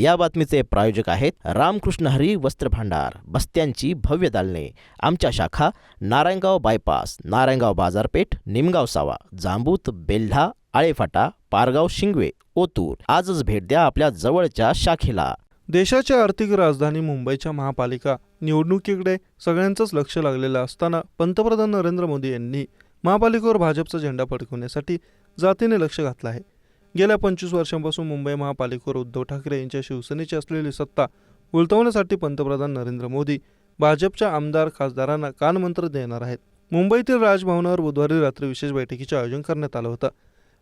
या बातमीचे प्रायोजक आहेत रामकृष्ण हरी वस्त्र भांडार बस्त्यांची भव्य दालने. आमच्या शाखा नारायणगाव बायपास नारायणगाव बाजारपेठ निमगाव सावा जांबूत बेल्हा आळेफाटा पारगाव शिंगवे ओतूर. आजच भेट द्या आपल्या जवळच्या शाखेला. देशाच्या आर्थिक राजधानी मुंबईच्या महापालिका निवडणुकीकडे सगळ्यांचंच लक्ष लागलेलं असताना पंतप्रधान नरेंद्र मोदी यांनी महापालिकेवर भाजपचा झेंडा फडकवण्यासाठी जातीने लक्ष घातलं आहे. गेल्या पंचवीस वर्षांपासून मुंबई महापालिकेवर उद्धव ठाकरे यांच्या शिवसेनेची असलेली सत्ता उलटवण्यासाठी पंतप्रधान नरेंद्र मोदी भाजपच्या आमदार खासदारांना कानमंत्र देणार आहेत. मुंबईतील राजभवनावर बुधवारी रात्री विशेष बैठकीचे आयोजन करण्यात आलं होतं.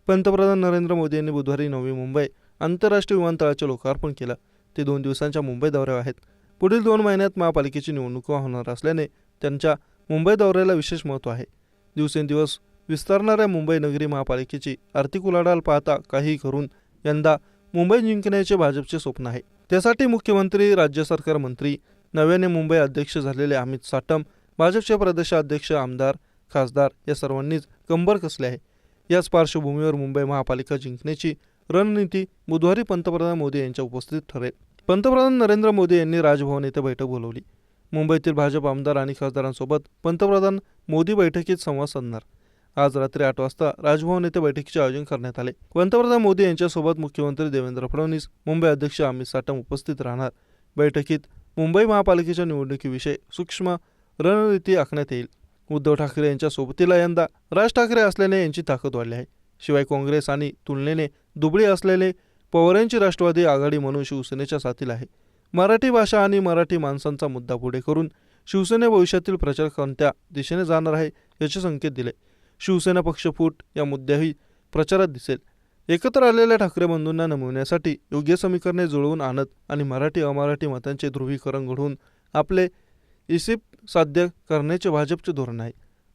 पंतप्रधान नरेंद्र मोदी यांनी बुधवारी नवी मुंबई आंतरराष्ट्रीय विमानतळाचे लोकार्पण केलं. ते दोन दिवसांच्या मुंबई दौऱ्यावर आहेत. पुढील दोन महिन्यात महापालिकेची निवडणुका होणार असल्याने त्यांच्या मुंबई दौऱ्याला विशेष महत्त्व आहे. दिवसेंदिवस विस्तारणाऱ्या मुंबई नगरी महापालिकेची आर्थिक उलाढाल पाहता काही करून यंदा मुंबई जिंकण्याचे भाजपचे स्वप्न आहे. त्यासाठी मुख्यमंत्री राज्य सरकार मंत्री नव्याने मुंबई अध्यक्ष झालेले अमित साटम भाजपचे प्रदेशाध्यक्ष आमदार खासदार या सर्वांनीच कंबर कसले आहे. याच पार्श्वभूमीवर मुंबई महापालिका जिंकण्याची रणनीती बुधवारी पंतप्रधान मोदी यांच्या उपस्थित ठरेल. पंतप्रधान नरेंद्र मोदी यांनी राजभवन येथे बैठक बोलवली. मुंबईतील भाजप आमदार आणि खासदारांसोबत पंतप्रधान मोदी बैठकीत संवाद साधणार. आज रात्री आठ वाजता राजभवन येथे बैठकीचे आयोजन करण्यात आले. पंतप्रधान मोदी यांच्यासोबत मुख्यमंत्री देवेंद्र फडणवीस मुंबई अध्यक्ष अमित साटम उपस्थित राहणार. बैठकीत मुंबई महापालिकेच्या निवडणुकीविषयी सूक्ष्म रणनीती आखण्यात येईल. उद्धव ठाकरे यांच्या सोबतीला यंदा राज ठाकरे असल्याने यांची ताकद वाढली आहे. शिवाय काँग्रेस आणि तुलनेने दुबळी असलेले पवारांची राष्ट्रवादी आघाडी म्हणून शिवसेनेच्या साथीला आहे. मराठी भाषा आणि मराठी माणसांचा मुद्दा पुढे करून शिवसेने भविष्यातील प्रचार कोणत्या दिशेने जाणार आहे याचे संकेत दिले. शिवसेना पक्षफूट या मुद्द्याही प्रचारात दिसेल. एकत्र आलेल्या ठाकरे बंधूंना नमवण्यासाठी योग्य समीकरणे जुळवून आणत आणि मराठी अमराठी मतांचे ध्रुवीकरण घडवून आपले इसिप साध्य करण्याचे भाजपचे धोरण आहे.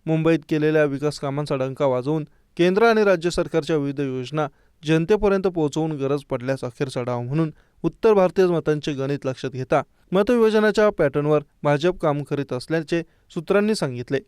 मुंबईत केलेल्या विकास कामांचा डंका वाजवून केंद्र आणि राज्य सरकारच्या विविध योजना जनतेपर्यंत पोहोचवून गरज पडल्यास अखेर चढाव म्हणून उत्तर भारतीय मतांचे गणित लक्षात घेता मतविभाजनाच्या पॅटर्नवर भाजप काम करीत असल्याचे सूत्रांनी सांगितले.